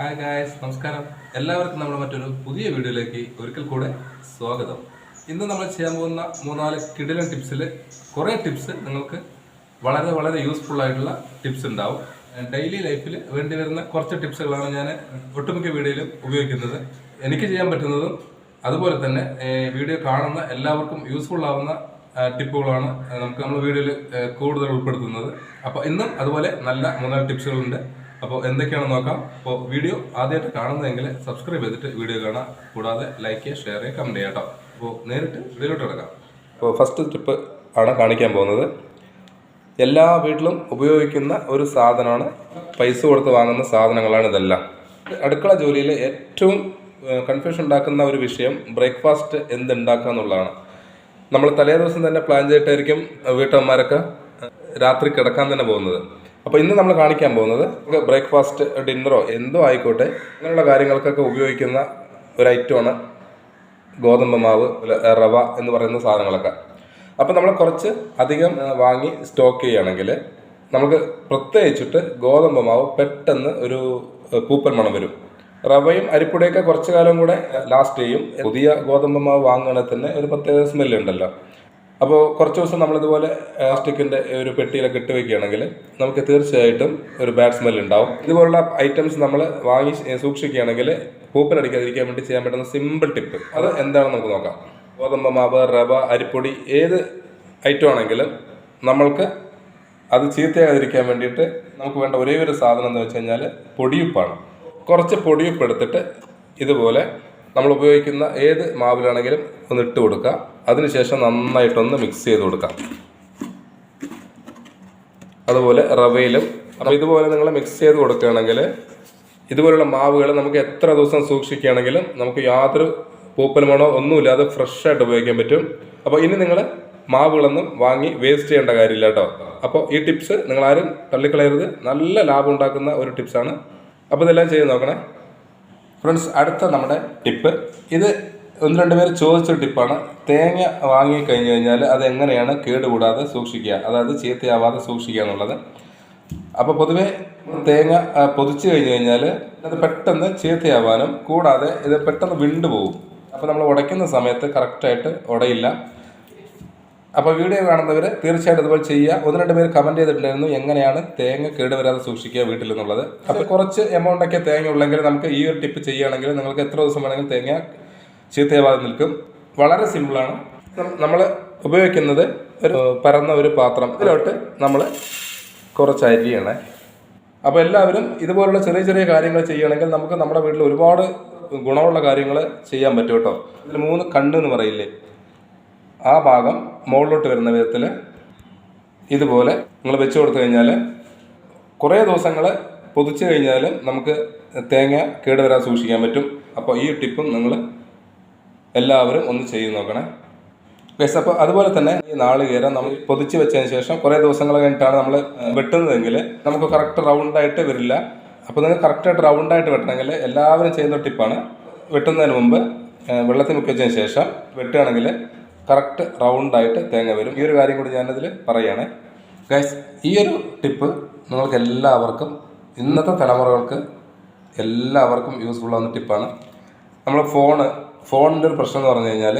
Hi guys നമസ്കാരം. എല്ലാവർക്കും നമ്മൾ മറ്റൊരു പുതിയ വീഡിയോയിലേക്ക് ഒരിക്കൽ കൂടെ സ്വാഗതം. ഇന്ന് നമ്മൾ ചെയ്യാൻ പോകുന്ന മൂന്നാൽ കിടിലൻ ടിപ്സിൽ കുറേ ടിപ്സ് നിങ്ങൾക്ക് വളരെ വളരെ യൂസ്ഫുൾ ആയിട്ടുള്ള ടിപ്സ് ഉണ്ടാവും. ഡെയിലി ലൈഫിൽ വേണ്ടി വരുന്ന കുറച്ച് ടിപ്സുകളാണ് ഞാൻ ഒട്ടുമിക്ക വീഡിയോയിലും ഉപയോഗിക്കുന്നത്. എനിക്ക് ചെയ്യാൻ പറ്റുന്നതും അതുപോലെ തന്നെ വീഡിയോ കാണുന്ന എല്ലാവർക്കും യൂസ്ഫുൾ ആവുന്ന ടിപ്പുകളാണ് നമുക്ക് നമ്മൾ വീഡിയോയിൽ കൂടുതൽ ഉൾപ്പെടുത്തുന്നത്. അപ്പോൾ ഇന്നും അതുപോലെ നല്ല മൂന്നാൽ ടിപ്സുകളുണ്ട്. അപ്പോൾ എന്തൊക്കെയാണ് നോക്കാം? അപ്പോൾ വീഡിയോ ആദ്യമായിട്ട് കാണുന്നതെങ്കിൽ സബ്സ്ക്രൈബ് ചെയ്തിട്ട് വീഡിയോ കാണാം. കൂടാതെ ലൈക്ക് ചെയ്യുക ഷെയർ ചെയ്യുക കമന്റ് ചെയ്യാം കേട്ടോ അപ്പോൾ നേരിട്ട് വീഡിയോയിലോട്ട് കിടക്കാം. അപ്പോൾ ഫസ്റ്റ് ടിപ്പ് ആണ് കാണിക്കാൻ പോകുന്നത്. എല്ലാ വീട്ടിലും ഉപയോഗിക്കുന്ന ഒരു സാധനമാണ്. പൈസ കൊടുത്ത് വാങ്ങുന്ന സാധനങ്ങളാണ് ഇതെല്ലാം. അടുക്കള ജോലിയിൽ ഏറ്റവും കൺഫ്യൂഷൻ ഉണ്ടാക്കുന്ന ഒരു വിഷയം ബ്രേക്ക്ഫാസ്റ്റ് എന്തുണ്ടാക്കുക എന്നുള്ളതാണ്. നമ്മൾ തലേ ദിവസം തന്നെ പ്ലാൻ ചെയ്തിട്ടായിരിക്കും വീട്ടമ്മമാരൊക്കെ രാത്രി കിടക്കാൻ തന്നെ പോകുന്നത്. അപ്പോൾ ഇന്ന് നമ്മൾ കാണിക്കാൻ പോകുന്നത് ബ്രേക്ക്ഫാസ്റ്റ് ഡിന്നറോ എന്തോ ആയിക്കോട്ടെ അങ്ങനെയുള്ള കാര്യങ്ങൾക്കൊക്കെ ഉപയോഗിക്കുന്ന ഒരു ഐറ്റമാണ് ഗോതമ്പ് മാവ് റവ എന്ന് പറയുന്ന സാധനങ്ങളൊക്കെ. അപ്പോൾ നമ്മൾ കുറച്ച് അധികം വാങ്ങി സ്റ്റോക്ക് ചെയ്യുകയാണെങ്കിൽ നമുക്ക് പ്രത്യേകിച്ചിട്ട് ഗോതമ്പ് മാവ് പെട്ടെന്ന് ഒരു പൂപ്പൽ മണം വരും. റവയും അരിപ്പൊടിയൊക്കെ കുറച്ച് കാലം കൂടെ ലാസ്റ്റ് ചെയ്യും. പുതിയ ഗോതമ്പ് മാവ് വാങ്ങുകയാണെങ്കിൽ തന്നെ ഒരു പ്രത്യേക സ്മെല്ല് ഉണ്ടല്ലോ. അപ്പോൾ കുറച്ച് ദിവസം നമ്മളിതുപോലെ പ്ലാസ്റ്റിക്കിന്റെ ഒരു പെട്ടിയിലൊക്കെ ഇട്ട് വെക്കുകയാണെങ്കിൽ നമുക്ക് തീർച്ചയായിട്ടും ഒരു ബാഡ് സ്മെൽ ഉണ്ടാവും. ഇതുപോലുള്ള ഐറ്റംസ് നമ്മൾ വാങ്ങി സൂക്ഷിക്കുകയാണെങ്കിൽ പൂപ്പലടിക്കാതിരിക്കാൻ വേണ്ടി ചെയ്യാൻ പറ്റുന്ന സിമ്പിൾ ടിപ്പ് അത് എന്താണെന്ന് നമുക്ക് നോക്കാം. ഗോതമ്പ് മാവ് റവ അരിപ്പൊടി ഏത് ഐറ്റം ആണെങ്കിലും നമ്മൾക്ക് അത് ചീത്തയാകാതിരിക്കാൻ വേണ്ടിയിട്ട് നമുക്ക് വേണ്ട ഒരേ ഒരു സാധനം എന്ന് വെച്ച് കഴിഞ്ഞാൽ പൊടിയുപ്പാണ്. കുറച്ച് പൊടിയുപ്പ് എടുത്തിട്ട് ഇതുപോലെ നമ്മൾ ഉപയോഗിക്കുന്ന ഏത് മാവിലാണെങ്കിലും ഒന്ന് ഇട്ട് കൊടുക്കുക അതിനുശേഷം നന്നായിട്ടൊന്ന് മിക്സ് ചെയ്ത് കൊടുക്കാം. അതുപോലെ റവയിലും അപ്പോൾ ഇതുപോലെ നിങ്ങൾ മിക്സ് ചെയ്ത് കൊടുക്കുകയാണെങ്കിൽ ഇതുപോലുള്ള മാവുകൾ നമുക്ക് എത്ര ദിവസം സൂക്ഷിക്കുകയാണെങ്കിലും നമുക്ക് യാതൊരു പൂപ്പലുമണോ ഒന്നുമില്ലാതെ ഫ്രഷായിട്ട് ഉപയോഗിക്കാൻ പറ്റും. അപ്പോൾ ഇനി നിങ്ങൾ മാവുകളൊന്നും വാങ്ങി വേസ്റ്റ് ചെയ്യേണ്ട കാര്യമില്ല കേട്ടോ. അപ്പോൾ ഈ ടിപ്സ് നിങ്ങൾ ആരും തള്ളിക്കളയരുത്. നല്ല ലാഭം ഉണ്ടാക്കുന്ന ഒരു ടിപ്സാണ് അപ്പോൾ ഇതെല്ലാം ചെയ്ത് നോക്കണേ. ഫ്രണ്ട്സ് അടുത്ത നമ്മുടെ ടിപ്പ് ഇത് ഒന്ന് രണ്ട് പേര് ചോദിച്ച ടിപ്പാണ്. തേങ്ങ വാങ്ങി കഴിഞ്ഞു കഴിഞ്ഞാൽ അത് എങ്ങനെയാണ് കേടുകൂടാതെ സൂക്ഷിക്കുക? അതായത് ചീത്തയാവാതെ സൂക്ഷിക്കുക എന്നുള്ളത്. അപ്പോൾ പൊതുവേ തേങ്ങ പൊതിച്ചു കഴിഞ്ഞു കഴിഞ്ഞാൽ അത് പെട്ടെന്ന് ചീത്തയാവാനും കൂടാതെ ഇത് പെട്ടെന്ന് വിണ്ടു പോകും അപ്പോൾ നമ്മൾ ഉടയ്ക്കുന്ന സമയത്ത് കറക്റ്റായിട്ട് ഉടയില്ല. അപ്പോൾ വീഡിയോ കാണുന്നവർ തീർച്ചയായിട്ടും അതുപോലെ ചെയ്യുക. ഒന്ന് രണ്ട് പേര് കമന്റ് ചെയ്തിട്ടുണ്ടായിരുന്നു എങ്ങനെയാണ് തേങ്ങ കേടുവരാതെ സൂക്ഷിക്കുക വീട്ടിൽ എന്നുള്ളത്. അപ്പോൾ കുറച്ച് എമൗണ്ടൊക്കെ തേങ്ങ ഉള്ളെങ്കിൽ നമുക്ക് ഈ ഒരു ടിപ്പ് ചെയ്യുകയാണെങ്കിൽ നിങ്ങൾക്ക് എത്ര ദിവസം വേണമെങ്കിലും തേങ്ങ ചീത്തയാവാതെ നിൽക്കും. വളരെ സിമ്പിളാണ് നമ്മൾ ഉപയോഗിക്കുന്നത് ഒരു പരന്ന ഒരു പാത്രം ഇതിലോട്ട് നമ്മൾ കുറച്ച് അരിയണേ. അപ്പോൾ എല്ലാവരും ഇതുപോലുള്ള ചെറിയ ചെറിയ കാര്യങ്ങൾ ചെയ്യുകയാണെങ്കിൽ നമുക്ക് നമ്മുടെ വീട്ടിൽ ഒരുപാട് ഗുണമുള്ള കാര്യങ്ങൾ ചെയ്യാൻ പറ്റും കേട്ടോ. ഇതിൽ മൂന്ന് കണ്ണ് എന്ന് പറയില്ലേ? ആ ഭാഗം മുകളിലോട്ട് വരുന്ന വിധത്തിൽ ഇതുപോലെ നിങ്ങൾ വെച്ച് കൊടുത്തു കഴിഞ്ഞാൽ കുറേ ദിവസങ്ങൾ പൊതിച്ചു കഴിഞ്ഞാലും നമുക്ക് തേങ്ങ കേടുവരാൻ സൂക്ഷിക്കാൻ പറ്റും. അപ്പോൾ ഈ ടിപ്പും നിങ്ങൾ എല്ലാവരും ഒന്ന് ചെയ്ത് നോക്കണേ. ഗൈസ് അപ്പോൾ അതുപോലെ തന്നെ ഈ നാളികേരം നമ്മൾ പൊതിച്ച് വെച്ചതിന് ശേഷം കുറേ ദിവസങ്ങൾ കഴിഞ്ഞിട്ടാണ് നമ്മൾ വെട്ടുന്നതെങ്കിൽ നമുക്ക് കറക്റ്റ് റൗണ്ടായിട്ട് വരില്ല. അപ്പോൾ നിങ്ങൾ കറക്റ്റായിട്ട് റൗണ്ടായിട്ട് വെട്ടണമെങ്കിൽ എല്ലാവരും ചെയ്യുന്ന ടിപ്പാണ് വെട്ടുന്നതിന് മുമ്പ് വെള്ളത്തിൽ മുക്കി വെച്ചതിന് ശേഷം വെട്ടുകയാണെങ്കിൽ കറക്റ്റ് റൗണ്ടായിട്ട് തേങ്ങ വരും. ഈ ഒരു കാര്യം കൂടി ഞാനതിൽ പറയുകയാണ് ഗൈസ് ഈ ഒരു ടിപ്പ് നിങ്ങൾക്ക് എല്ലാവർക്കും ഇന്നത്തെ തലമുറകൾക്ക് എല്ലാവർക്കും യൂസ്ഫുൾ ആവുന്ന ടിപ്പാണ് നമ്മൾ ഫോണ് ഫോണിന്റെ ഒരു പ്രശ്നം എന്ന് പറഞ്ഞു കഴിഞ്ഞാൽ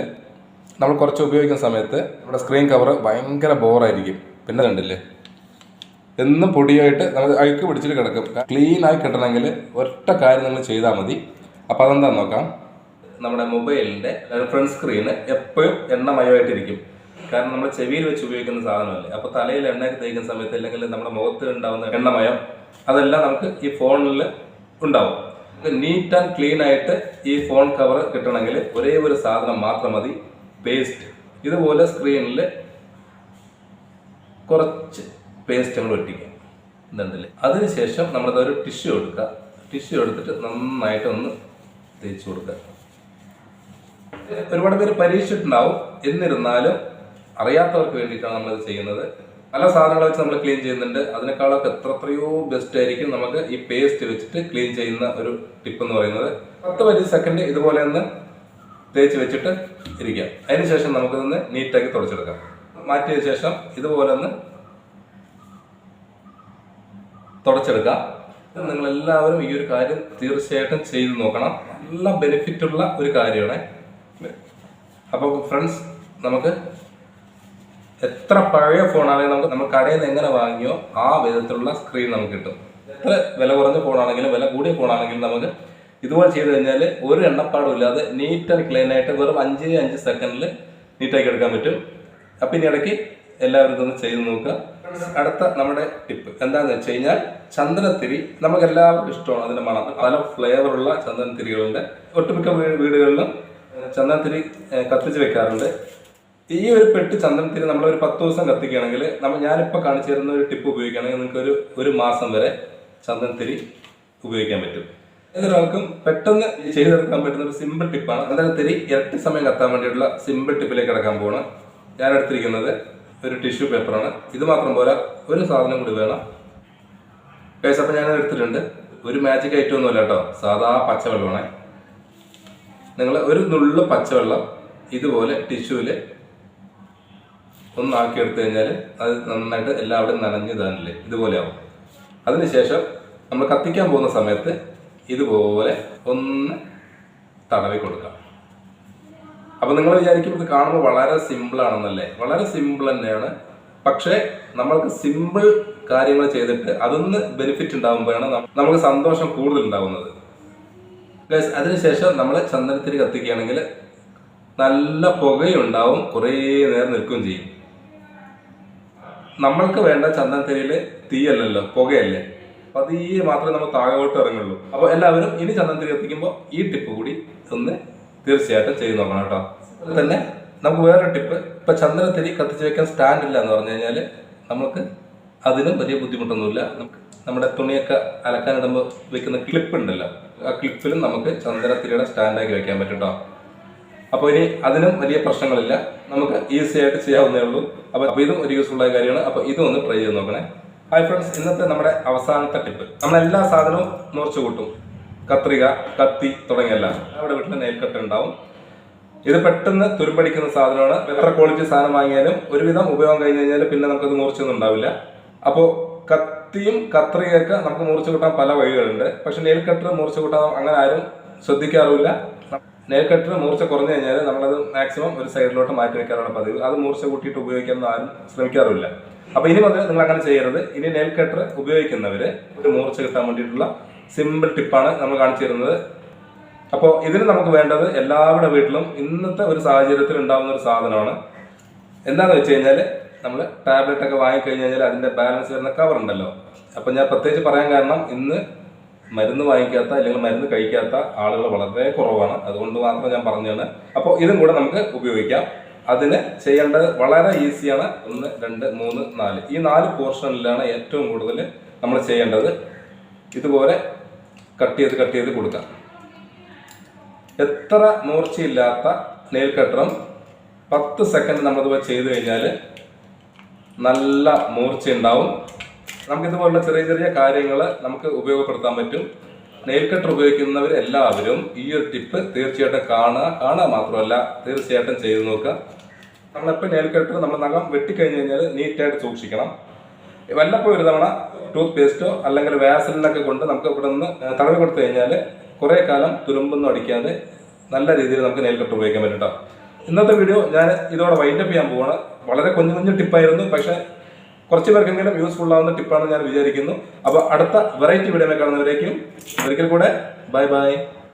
നമ്മൾ കുറച്ച് ഉപയോഗിക്കുന്ന സമയത്ത് നമ്മുടെ സ്ക്രീൻ കവർ ഭയങ്കര ബോറായിരിക്കും പിന്നെ കണ്ടില്ലേ? എന്നും പൊടിയായിട്ട് നമ്മൾ അഴുക്ക് പിടിച്ചിട്ട് കിടക്കും. ക്ലീൻ ആയി കിട്ടണമെങ്കിൽ ഒറ്റ കാര്യം നിങ്ങൾ ചെയ്താൽ മതി. അപ്പോൾ അതെന്താ നോക്കാം? നമ്മുടെ മൊബൈലിന്റെ ഫ്രണ്ട് സ്ക്രീന് എപ്പോഴും എണ്ണമയമായിട്ടിരിക്കും. കാരണം നമ്മൾ ചെവിയിൽ വെച്ച് ഉപയോഗിക്കുന്ന സാധനമല്ലേ? അപ്പോൾ തലയിൽ എണ്ണയൊക്കെ തേക്കുന്ന സമയത്ത് അല്ലെങ്കിൽ നമ്മുടെ മുഖത്ത് ഉണ്ടാകുന്ന എണ്ണമയം അതെല്ലാം നമുക്ക് ഈ ഫോണിൽ ഉണ്ടാവും. നീറ്റ് ആൻഡ് ക്ലീൻ ആയിട്ട് ഈ ഫോൺ കവർ കിട്ടണമെങ്കിൽ ഒരേ ഒരു സാധനം മാത്രം മതി പേസ്റ്റ് ഇതുപോലെ സ്ക്രീനിൽ കുറച്ച് പേസ്റ്റ് നമ്മൾ ഒട്ടിക്കുക ഇതുണ്ടല്ലേ? അതിനുശേഷം നമ്മളത് ഒരു ടിഷ്യൂ എടുക്കുക. ടിഷ്യൂ എടുത്തിട്ട് നന്നായിട്ട് ഒന്ന് തേച്ച് കൊടുക്കുക. ഒരുപാട് പേര് പരീക്ഷിച്ചിട്ടുണ്ടാവും. എന്നിരുന്നാലും അറിയാത്തവർക്ക് വേണ്ടിയിട്ടാണ് നമ്മളത് ചെയ്യുന്നത്. പല സാധനങ്ങൾ വെച്ച് നമ്മൾ ക്ലീൻ ചെയ്യുന്നുണ്ട്. അതിനേക്കാളൊക്കെ എത്ര എത്രയോ ബെസ്റ്റ് ആയിരിക്കും നമുക്ക് ഈ പേസ്റ്റ് വെച്ചിട്ട് ക്ലീൻ ചെയ്യുന്ന ഒരു ടിപ്പ് എന്ന് പറയുന്നത്. പത്ത് പതിനഞ്ച് സെക്കൻഡ് ഇതുപോലെ ഒന്ന് തേച്ച് വെച്ചിട്ട് ഇരിക്കാം. അതിനുശേഷം നമുക്കിതൊന്ന് നീറ്റാക്കി തുടച്ചെടുക്കാം. മാറ്റിയ ശേഷം ഇതുപോലെ ഒന്ന് തുടച്ചെടുക്കാം. നിങ്ങൾ എല്ലാവരും ഈ ഒരു കാര്യം തീർച്ചയായിട്ടും ചെയ്തു നോക്കണം. നല്ല ബെനിഫിറ്റ് ഉള്ള ഒരു കാര്യമാണ്. അപ്പോൾ ഫ്രണ്ട്സ് നമുക്ക് എത്ര പഴയ ഫോണാണെങ്കിലും നമുക്ക് നമ്മൾ കടയിൽ നിന്ന് എങ്ങനെ വാങ്ങിയോ ആ വിധത്തിലുള്ള സ്ക്രീൻ നമുക്ക് കിട്ടും. എത്ര വില കുറഞ്ഞ ഫോണാണെങ്കിലും വില കൂടിയ ഫോണാണെങ്കിലും നമുക്ക് ഇതുപോലെ ചെയ്ത് കഴിഞ്ഞാൽ ഒരു എണ്ണപ്പാടും ഇല്ലാതെ നീറ്റ് ആൻഡ് ക്ലീൻ ആയിട്ട് വെറും അഞ്ച് അഞ്ച് സെക്കൻഡിൽ നീറ്റാക്കി എടുക്കാൻ പറ്റും. അപ്പം ഇനി ഇടയ്ക്ക് എല്ലാവരും ഇതൊന്ന് ചെയ്ത് നോക്കുക. അടുത്ത നമ്മുടെ ടിപ്പ് എന്താണെന്ന് വെച്ച് കഴിഞ്ഞാൽ ചന്ദനത്തിരി നമുക്ക് എല്ലാവർക്കും ഇഷ്ടമാണ് അതിന്റെ മണം. പല ഫ്ലേവറുള്ള ചന്ദനത്തിരികളുണ്ട്. ഒട്ടുമിക്ക വീടുകളിലും ചന്ദനത്തിരി കത്തിച്ച് വെക്കാറുണ്ട്. ഈ ഒരു പെട്ടി ചന്ദനത്തിരി നമ്മൾ ഒരു പത്ത് ദിവസം കത്തിക്കുകയാണെങ്കിൽ നമ്മൾ ഞാനിപ്പോൾ കാണിച്ചു തരുന്ന ഒരു ടിപ്പ് ഉപയോഗിക്കുകയാണെങ്കിൽ നിങ്ങൾക്ക് ഒരു ഒരു മാസം വരെ ചന്ദനത്തിരി ഉപയോഗിക്കാൻ പറ്റും. ഏതൊരാൾക്കും പെട്ടെന്ന് ചെയ്തെടുക്കാൻ പറ്റുന്ന ഒരു സിമ്പിൾ ടിപ്പാണ് ചന്ദനത്തിരി ഇരട്ടി സമയം കത്താൻ വേണ്ടിയിട്ടുള്ള സിമ്പിൾ ടിപ്പിലേക്ക് കിടക്കാൻ പോകണം ഞാൻ എടുത്തിരിക്കുന്നത് ഒരു ടിഷ്യൂ പേപ്പറാണ് ഇത് മാത്രം പോരാ ഒരു സാധനം കൂടി വേണം. കേസ് അപ്പം ഞാൻ എടുത്തിട്ടുണ്ട്. ഒരു മാജിക് ഐറ്റം ഒന്നുമില്ല കേട്ടോ. സാധാ പച്ചവെള്ളമാണ്. നിങ്ങൾ ഒരു നുള്ളു പച്ചവെള്ളം ഇതുപോലെ ടിഷ്യൂവിൽ ഒന്നാക്കി എടുത്തു കഴിഞ്ഞാൽ അത് നന്നായിട്ട് എല്ലാവിടെയും നനഞ്ഞു താനില്ലേ ഇതുപോലെ ആവും അതിനുശേഷം നമ്മൾ കത്തിക്കാൻ പോകുന്ന സമയത്ത് ഇതുപോലെ ഒന്ന് തടവി കൊടുക്കാം. അപ്പം നിങ്ങൾ വിചാരിക്കും ഇത് കാണുമ്പോൾ വളരെ സിമ്പിൾ ആണെന്നല്ലേ? വളരെ സിമ്പിൾ തന്നെയാണ്. പക്ഷേ നമ്മൾക്ക് സിമ്പിൾ കാര്യങ്ങൾ ചെയ്തിട്ട് അതൊന്ന് ബെനിഫിറ്റ് ഉണ്ടാകുമ്പോഴാണ് നമുക്ക് സന്തോഷം കൂടുതൽ ഉണ്ടാകുന്നത് അതിനുശേഷം നമ്മൾ ചന്ദനത്തിരി കത്തിക്കുകയാണെങ്കിൽ നല്ല പുകയുണ്ടാവും കുറേ നേരം നിൽക്കുകയും ചെയ്യും. നമ്മൾക്ക് വേണ്ട ചന്ദനത്തിരിയിൽ തീയല്ലല്ലോ പുകയല്ലേ? പതിയെ മാത്രമേ നമ്മൾ താഴോട്ട് ഇറങ്ങുള്ളൂ. അപ്പോൾ എല്ലാവരും ഇനി ചന്ദനത്തിരി കത്തിക്കുമ്പോൾ ഈ ടിപ്പ് കൂടി ഒന്ന് തീർച്ചയായിട്ടും ചെയ്തു നോക്കണം കേട്ടോ. അതുപോലെ തന്നെ നമുക്ക് വേറൊരു ടിപ്പ്. ഇപ്പൊ ചന്ദനത്തിരി കത്തിച്ച് വെക്കാൻ സ്റ്റാൻഡ് ഇല്ല എന്ന് പറഞ്ഞു കഴിഞ്ഞാൽ നമുക്ക് അതിനും വലിയ ബുദ്ധിമുട്ടൊന്നുമില്ല. നമുക്ക് നമ്മുടെ തുണിയൊക്കെ അലക്കാനിടുമ്പോൾ വെക്കുന്ന ക്ലിപ്പ് ഉണ്ടല്ലോ. ആ ക്ലിപ്പിലും നമുക്ക് ചന്ദനത്തിരിയുടെ സ്റ്റാൻഡാക്കി വെക്കാൻ പറ്റും കേട്ടോ. അപ്പോൾ ഇനി അതിനും വലിയ പ്രശ്നങ്ങളില്ല. നമുക്ക് ഈസി ആയിട്ട് ചെയ്യാവുന്നേ ഉള്ളൂ. അപ്പോൾ അപ്പോൾ ഇതും ഒരു യൂസ്ഫുൾ ആയ കാര്യമാണ്. അപ്പോൾ ഇതും ഒന്ന് ട്രൈ ചെയ്ത് നോക്കണേ. ഹായ് ഫ്രണ്ട്സ് ഇന്നത്തെ നമ്മുടെ അവസാനത്തെ ടിപ്പ് നമ്മൾ എല്ലാ സാധനവും മുറിച്ചു കൂട്ടും. കത്രിക കത്തി തുടങ്ങിയെല്ലാം. നമ്മുടെ വീട്ടിൽ നെയിൽ ഉണ്ടാവും. ഇത് പെട്ടെന്ന് തുരുമ്പടിക്കുന്ന സാധനമാണ്. എത്ര ക്വാളിറ്റി സാധനം വാങ്ങിയാലും ഒരുവിധം ഉപയോഗം കഴിഞ്ഞ് കഴിഞ്ഞാൽ പിന്നെ നമുക്കത് മുറിച്ചൊന്നും ഉണ്ടാവില്ല. അപ്പോൾ കത്തിയും കത്രികയൊക്കെ നമുക്ക് മുറിച്ചു കൂട്ടാൻ പല വഴികളുണ്ട്. പക്ഷെ നെയിൽ കട്ടർ മുറിച്ചു കൂട്ടാൻ അങ്ങനെ ആരും ശ്രദ്ധിക്കാറുമില്ല. നെയിൽ കട്ടർ മൂർച്ച കുറഞ്ഞു കഴിഞ്ഞാൽ നമ്മളത് മാക്സിമം ഒരു സൈഡിലോട്ട് മാറ്റി വെക്കാറാണ് പതിവ്. അത് മൂർച്ച കൂട്ടിയിട്ട് ഉപയോഗിക്കാൻ ആരും ശ്രമിക്കാറില്ല അപ്പൊ ഇനി മുതൽ നിങ്ങൾ അങ്ങനെ ചെയ്യരുത്. ഇനി നെയിൽ കട്ടർ ഉപയോഗിക്കുന്നവര് ഒരു മൂർച്ച കിട്ടാൻ വേണ്ടിയിട്ടുള്ള സിമ്പിൾ ടിപ്പാണ് നമ്മൾ കാണിച്ചു തരുന്നത്. അപ്പോൾ ഇതിന് നമുക്ക് വേണ്ടത് എല്ലാവരുടെ വീട്ടിലും ഇന്നത്തെ ഒരു സാഹചര്യത്തിൽ ഉണ്ടാകുന്ന ഒരു സാധനമാണ്. എന്താണെന്ന് വെച്ച് കഴിഞ്ഞാൽ നമ്മൾ ടാബ്ലറ്റ് ഒക്കെ വാങ്ങിക്കഴിഞ്ഞ് കഴിഞ്ഞാൽ അതിന്റെ ബാലൻസ് വരുന്ന കവർ ഉണ്ടല്ലോ. അപ്പം ഞാൻ പ്രത്യേകിച്ച് പറയാൻ കാരണം ഇന്ന് മരുന്ന് വാങ്ങിക്കാത്ത അല്ലെങ്കിൽ മരുന്ന് കഴിക്കാത്ത ആളുകൾ വളരെ കുറവാണ്. അതുകൊണ്ട് മാത്രം ഞാൻ പറഞ്ഞതാണ്. അപ്പോൾ ഇതും കൂടെ നമുക്ക് ഉപയോഗിക്കാം. അതിന് ചെയ്യേണ്ടത് വളരെ ഈസിയാണ്. ഒന്ന് രണ്ട് മൂന്ന് നാല്. ഈ നാല് പോർഷനിലാണ് ഏറ്റവും കൂടുതൽ നമ്മൾ ചെയ്യേണ്ടത്. ഇതുപോലെ കട്ട് ചെയ്ത് കട്ട് ചെയ്ത് കൊടുക്കാം. എത്ര മൂർച്ചയില്ലാത്ത നെയിൽ കട്ടറും പത്ത് സെക്കൻഡ് നമ്മളിതുപോലെ ചെയ്തു കഴിഞ്ഞാൽ നല്ല മൂർച്ച ഉണ്ടാവും നമുക്ക് ഇതുപോലുള്ള ചെറിയ ചെറിയ കാര്യങ്ങൾ നമുക്ക് ഉപയോഗപ്പെടുത്താൻ പറ്റും. നെയിൽ കട്ടർ ഉപയോഗിക്കുന്നവർ എല്ലാവരും ഈ ഒരു ടിപ്പ് തീർച്ചയായിട്ടും കാണുക. കാണുക മാത്രമല്ല തീർച്ചയായിട്ടും ചെയ്തു നോക്കുക. നമ്മളെപ്പോൾ നെയിൽ കട്ടർ നമ്മൾ നഖം വെട്ടിക്കഴിഞ്ഞ് കഴിഞ്ഞാൽ നീറ്റായിട്ട് സൂക്ഷിക്കണം. വല്ലപ്പോഴും ഒരു തവണ ടൂത്ത് പേസ്റ്റോ അല്ലെങ്കിൽ വാസലിനൊക്കെ കൊണ്ട് നമുക്ക് ഇവിടെ നിന്ന് തടവി കൊടുത്തു കഴിഞ്ഞാൽ കുറേ കാലം തുരുമ്പൊന്നും അടിക്കാതെ നല്ല രീതിയിൽ നമുക്ക് നെയിൽ കട്ടർ ഉപയോഗിക്കാൻ പറ്റും ഇന്നത്തെ വീഡിയോ ഞാൻ ഇതോടെ വൈൻഡപ്പ് ചെയ്യാൻ പോവാണ്. വളരെ കുഞ്ഞു കുഞ്ഞു ടിപ്പായിരുന്നു പക്ഷേ കുറച്ച് പേർക്കെങ്കിലും യൂസ്ഫുൾ ആവുന്ന ടിപ്പാണ് ഞാൻ വിചാരിക്കുന്നു. അപ്പോൾ അടുത്ത വെറൈറ്റി വീഡിയോ കാണുന്നവരേക്കും ഒരിക്കൽ കൂടെ ബൈ ബൈ